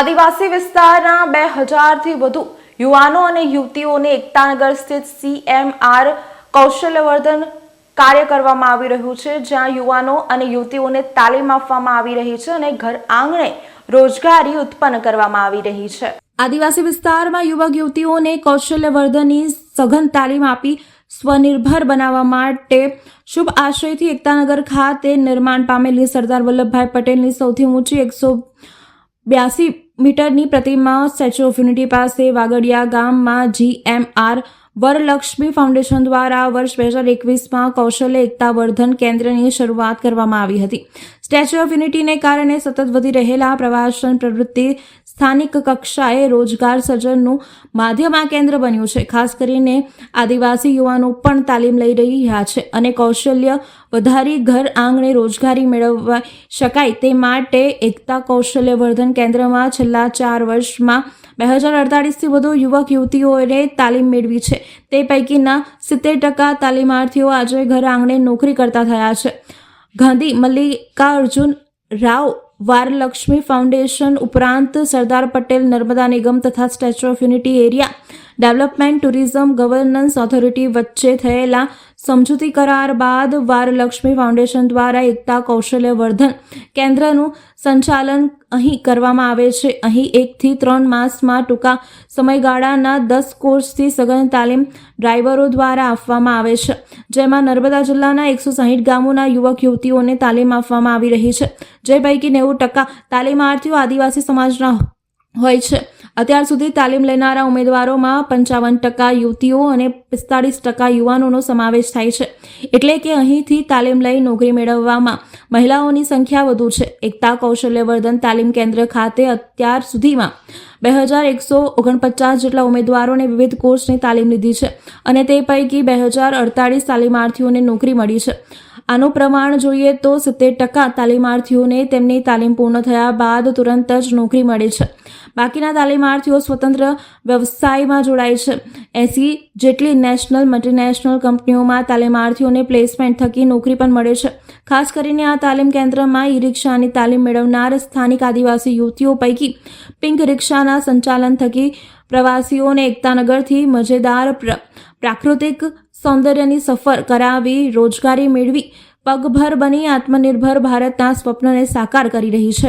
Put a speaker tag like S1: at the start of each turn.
S1: આદિવાસી વિસ્તારના બે હજારથી વધુ યુવાનો અને યુવતીઓને એકતાનગર સ્થિત સીએમઆર કૌશલ્યવર્ધન કાર્ય કરવામાં આવી રહ્યું છે, જ્યાં યુવાનો અને યુવતીઓને તાલીમ આપવામાં આવી રહી છે અને ઘર આંગણે રોજગારી ઉત્પન્ન કરવામાં આવી રહી છે. આદિવાસી વિસ્તારમાં યુવક યુવતીઓને કૌશલ્યવર્ધનની સઘન તાલીમ આપી સ્વનિર્ભર બનાવવા માટે શુભ આશયથી એકતાનગર ખાતે નિર્માણ પામેલી સરદાર વલ્લભભાઈ પટેલની સૌથી ઊંચી એકસો બ્યાસી મીટરની પ્રતિમા સ્ટેચ્યુ ઓફ યુનિટી પાસે વાગડિયા ગામમાં જીએમઆર વરલક્ષ્મી ફાઉન્ડેશન દ્વારા વર્ષ બે હજાર એકવીસમાં કૌશલ્ય એકતા વર્ધન કેન્દ્રની શરૂઆત કરવામાં આવી હતી. સ્ટેચ્યુ ઓફ યુનિટીને કારણે સતત વધી રહેલા પ્રવાસન પ્રવૃત્તિ સ્થાનિક કક્ષાએ રોજગાર સર્જનનું માધ્યમ આ કેન્દ્ર બન્યું છે. ખાસ કરીને આદિવાસી યુવાનો પણ તાલીમ લઈ રહ્યા છે અને કૌશલ્ય વધારી ઘર આંગણે રોજગારી મેળવવા શકાય તે માટે એકતા કૌશલ્ય વર્ધન કેન્દ્રમાં છેલ્લા ચાર વર્ષમાં બે હજાર અડતાળીસથી વધુ યુવક યુવતીઓએ તાલીમ મેળવી છે. તે પૈકીના સિત્તેર ટકા તાલીમાર્થીઓ આજે ઘર આંગણે નોકરી કરતા થયા છે. ગાંધી મલ્લિકાર્જુન રાવ વારલક્ષ્મી ફાઉન્ડેશન ઉપરાંત સરદાર પટેલ નર્મદા નિગમ તથા statue of unity area development, tourism, governance authority વચ્ચે થયેલા સમજૂતી કરાર બાદ વારલક્ષ્મી ફાઉન્ડેશન દ્વારા એકતા કૌશલ્ય વર્ધન કેન્દ્રનું સંચાલન અહીં કરવામાં આવે છે. અહીં એકથી ત્રણ માસમાં ટૂંકા સમયગાળાના દસ કોર્સથી સઘન તાલીમ ડ્રાઈવરો દ્વારા આપવામાં આવે છે. જેમાં નર્મદા જિલ્લાના એકસો સાહીઠ ગામોના યુવક, યુવતીઓને તાલીમ આપવામાં આવી રહી છે. જે પૈકી નેવું ટકા તાલીમાર્થીઓ આદિવાસી સમાજના હોય છે. અત્યાર સુધી તાલીમ લેનારા ઉમેદવારોમાં પંચાવન ટકા યુવતીઓ અને પિસ્તાળીસ ટકા યુવાનોનો સમાવેશ થાય છે. એટલે કે અહીંથી તાલીમ લઈ નોકરી મેળવવામાં મહિલાઓની સંખ્યા વધુ છે. એકતા, કૌશલ્યવર્ધન તાલીમ કેન્દ્ર ખાતે અત્યાર સુધીમાં બે હજાર એકસો ઓગણપચાસ જેટલા ઉમેદવારોને વિવિધ કોર્સની તાલીમ લીધી છે અને તે પૈકી બે હજાર અડતાળીસ તાલીમાર્થીઓને નોકરી મળી છે. આનું પ્રમાણ જોઈએ તો સિત્તેર ટકા તાલીમાર્થીઓને તેમની તાલીમ પૂર્ણ થયા બાદ તુરંત જ નોકરી મળે છે. બાકીના તાલીમાર્થીઓ સ્વતંત્ર વ્યવસાયમાં જોડાય છે. એસી જેટલી નેશનલ, મલ્ટીનેશનલ કંપનીઓમાં તાલીમાર્થીઓને પ્લેસમેન્ટ થકી નોકરી પણ મળે છે. ખાસ કરીને આ તાલીમ કેન્દ્રમાં ઈ રિક્ષાની તાલીમ મેળવનાર સ્થાનિક આદિવાસી યુવતીઓ પૈકી પિંક રિક્ષાના સંચાલન થકી પ્રવાસીઓને એકતાનગરથી મજેદાર પ્ર, પ્રાકૃતિક સૌંદર્યની સફર કરાવી રોજગારી મેળવી, પગભર બની આત્મનિર્ભર ભારતના સ્વપ્નને સાકાર કરી રહી છે.